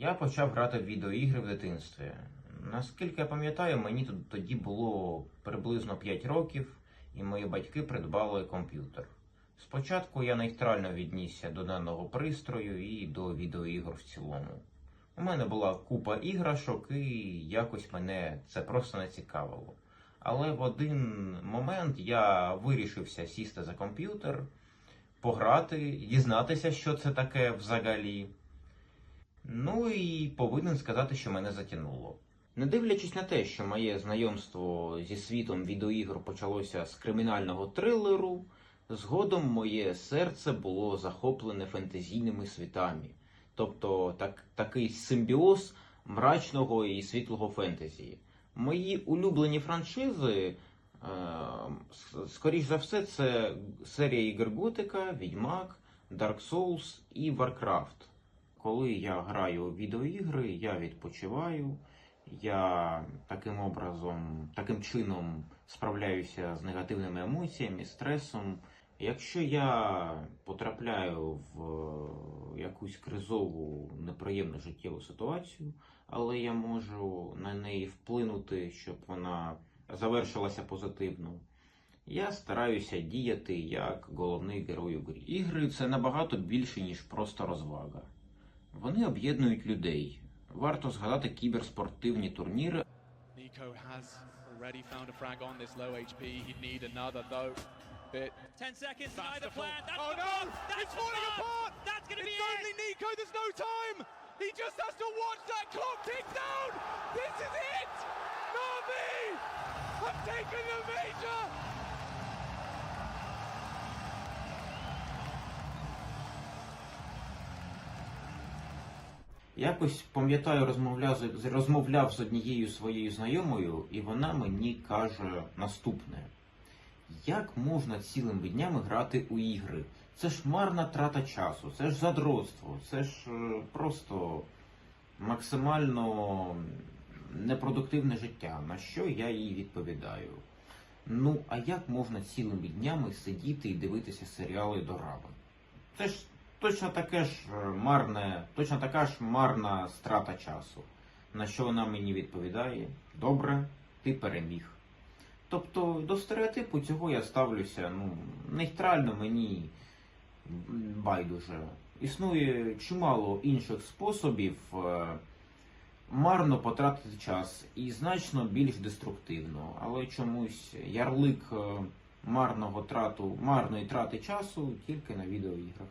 Я почав грати в відеоігри в дитинстві. Наскільки я пам'ятаю, мені тоді було приблизно 5 років, і мої батьки придбали комп'ютер. Спочатку я нейтрально віднісся до даного пристрою і до відеоігр в цілому. У мене була купа іграшок, і якось мене це просто не цікавило. Але в один момент я вирішився сісти за комп'ютер, пограти, дізнатися, що це таке взагалі. Ну і повинен сказати, що мене затягнуло. Не дивлячись на те, що моє знайомство зі світом відеоігр почалося з кримінального трилеру, згодом моє серце було захоплене фентезійними світами. Тобто так, такий симбіоз мрачного і світлого фентезі. Мої улюблені франшизи, е, скоріш за все, це серія ігор Готика, Відьмак, Dark Souls і Warcraft. Коли я граю у відеоігри, я відпочиваю, я таким образом, таким чином справляюся з негативними емоціями, стресом. Якщо я потрапляю в е, якусь кризову неприємну життєву ситуацію, але я можу на неї вплинути, щоб вона завершилася позитивно. Я стараюся діяти як головний герой у грі. Ігри це набагато більше, ніж просто розвага. Вони об'єднують людей. Варто згадати кіберспортивні турніри, Nico has already found a frag on this low HP. He'd need another though. Bit. 10 seconds, That's neither the fall. plan. That's oh the no! bomb. That's it's the falling bomb. apart! That's going to be It's it. only Nico, there's no time! He just has to watch that clock tick down! This is it! Navi have taken the major! Якось пам'ятаю, розмовляв розмовляв з однією своєю знайомою, і вона мені каже наступне: як можна цілими днями грати у ігри? Це ж марна трата часу, це ж задротство, це ж е, просто максимально непродуктивне життя. На що я їй відповідаю? Ну, а як можна цілими днями сидіти і дивитися серіали дорами? Це ж точно таке ж е, марне, точно така ж марна страта часу. На що вона мені відповідає? Добре, ти переміг. Тобто до стереотипу цього я ставлюся ну, нейтрально мені байдуже. Існує чимало інших способів е, марно потратити час і значно більш деструктивно, але чомусь ярлик е, марного трату, марної трати часу тільки на відеоіграх.